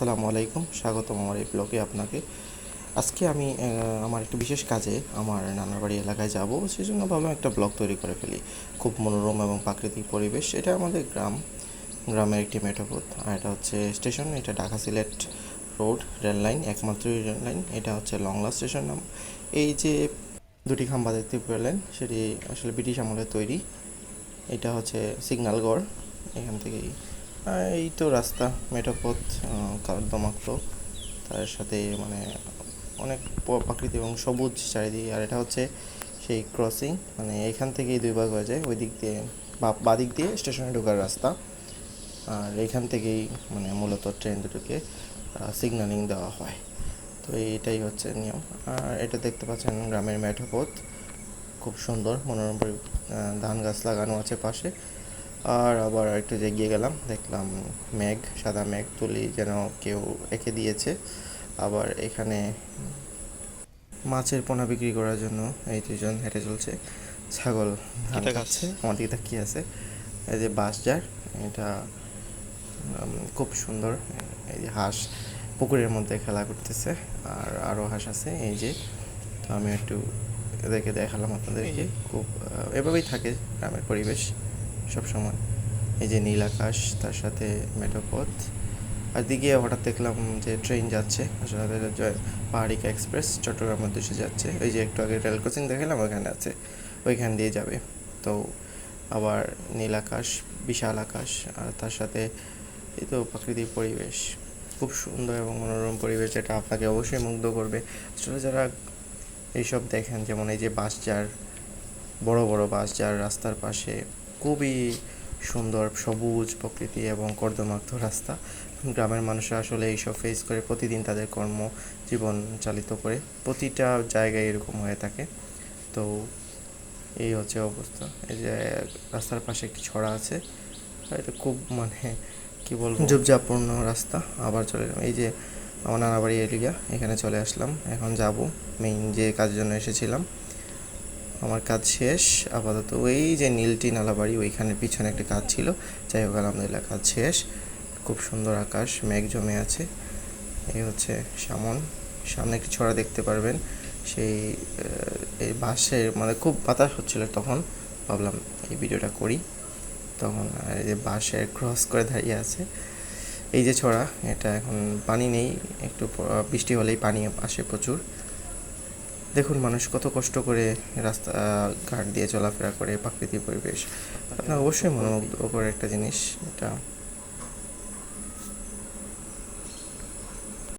আসসালামু আলাইকুম, স্বাগতম আমার এই ব্লগে আপনাকে। আজকে আমি আমার একটা বিশেষ কাজে আমার নানার বাড়ি এলাকায় যাব সেই জন্য ভাবলাম একটা ব্লগ তৈরি করে ফেলি। খুব মনোরম এবং প্রাকৃতিক পরিবেশ, এটা আমাদের গ্রাম, গ্রামের একটি মেঠোপথ। আর এটা হচ্ছে স্টেশন, এটা Dhaka Sylhet road, rail line একমাত্রই rail line, এটা হচ্ছে লংলা স্টেশন নাম। এই যে দুটি খাম্বা দেখতে পেলেন, সেটি আসলে ব্রিটিশ আমলের তৈরি। এটা হচ্ছে সিগন্যালগড় এখান থেকেই এই তো রাস্তা মেঠোপথ কার্দমাক্ত তার সাথে মানে অনেক প্রাকৃতিক এবং সবুজ চারিদিকে। আর এটা হচ্ছে সেই ক্রসিং মানে এখান থেকেই দুই ভাগ হয়ে যায়। ওই দিক দিয়ে বা, বাদিক দিয়ে স্টেশনে ঢোকার রাস্তা। আর এখান থেকেই মানে মূলত ট্রেন দুটোকে সিগন্যালিং দেওয়া হয়। তো এইটাই হচ্ছে নিয়ম। আর এটা দেখতে পাচ্ছেন গ্রামের মেঠোপথ খুব সুন্দর, মনোরম ধান গাছ লাগানো আছে পাশে। আর আবার একটু এগিয়ে গেলাম দেখলাম মেঘ সাদা মেঘ তুলি যেন কেউ এঁকে দিয়েছে। আবার এখানে মাছের পোনা বিক্রি করার জন্য এই দুজন হেঁটে চলছে। ছাগল খাচ্ছে আমার দিকে তাকিয়ে আছে। এই যে বাস বাঁশজার এটা খুব সুন্দর এই যে হাঁস পুকুরের মধ্যে খেলা করতেছে। আর আরও হাঁস আছে এই যে তো আমি একটু এদেরকে দেখালাম আপনাদেরকে। খুব এভাবেই থাকে গ্রামের পরিবেশ। সব সময় এই যে নীল আকাশ, তার সাথে মেঠোপথ। আর দিকে হঠাৎ দেখলাম যে ট্রেন যাচ্ছে, আসলে পাহাড়িকা এক্সপ্রেস চট্টগ্রামের উদ্দেশ্যে যাচ্ছে। ওই যে একটু আগে রেল ক্রসিং দেখালাম, ওইখানে আছে, ওইখান দিয়ে যাবে। তো আবার নীল আকাশ, বিশাল আকাশ, আর তার সাথে এই তো প্রাকৃতিক পরিবেশ। খুব সুন্দর এবং মনোরম পরিবেশ যেটা আপনাকে অবশ্যই মুগ্ধ করবে। আসলে যারা এইসব দেখেন, যেমন এই যে বাসজার বড় বড় বাস যার রাস্তার পাশে খুবই সুন্দর সবুজ প্রকৃতি এবং কর্দমাক্ত রাস্তা। গ্রামের মানুষরা আসলে এইসব ফেস করে প্রতিদিন তাদের কর্ম জীবন চালিত করে। প্রতিটা জায়গায় এরকম হয়ে থাকে। তো এই হচ্ছে অবস্থা। এই যে রাস্তার পাশে একটি ছড়া আছে। এটা খুব মানে কি বলব? ঝুপঝাপূর্ণ রাস্তা। আবার চলে এলাম। এই যে আমার নানাবাড়ি এরিয়া এখানে চলে আসলাম। এখন যাব। মেইন যে কাজের জন্য এসেছিলাম। আমার কাজ শেষ, আপাতত ওই যে নীলটি নালাবাড়ি ওইখানের পিছনে একটা কাজ ছিল। যাই হোক, আলহামদুলিল্লাহ কাজ শেষ। খুব সুন্দর আকাশ, মেঘ জমে আছে। এই হচ্ছে সামন। সামনে একটি ছড়া দেখতে পারবেন। সেই এই বাসের মানে খুব বাতাস হচ্ছিল তখন। ভাবলাম এই ভিডিওটা করি। তখন এই যে বাসের ক্রস করে দাঁড়িয়ে আছে। এই যে ছড়া, এটা এখন পানি নেই। একটু বৃষ্টি হলেই পানি আসে প্রচুর। দেখুন, মানুষ কত কষ্ট করে রাস্তা, ঘাট দিয়ে চলাফেরা করে, প্রাকৃতিক পরিবেশ। আপনার অবশ্যই মনোমুগ্ধকর একটা জিনিস, এটা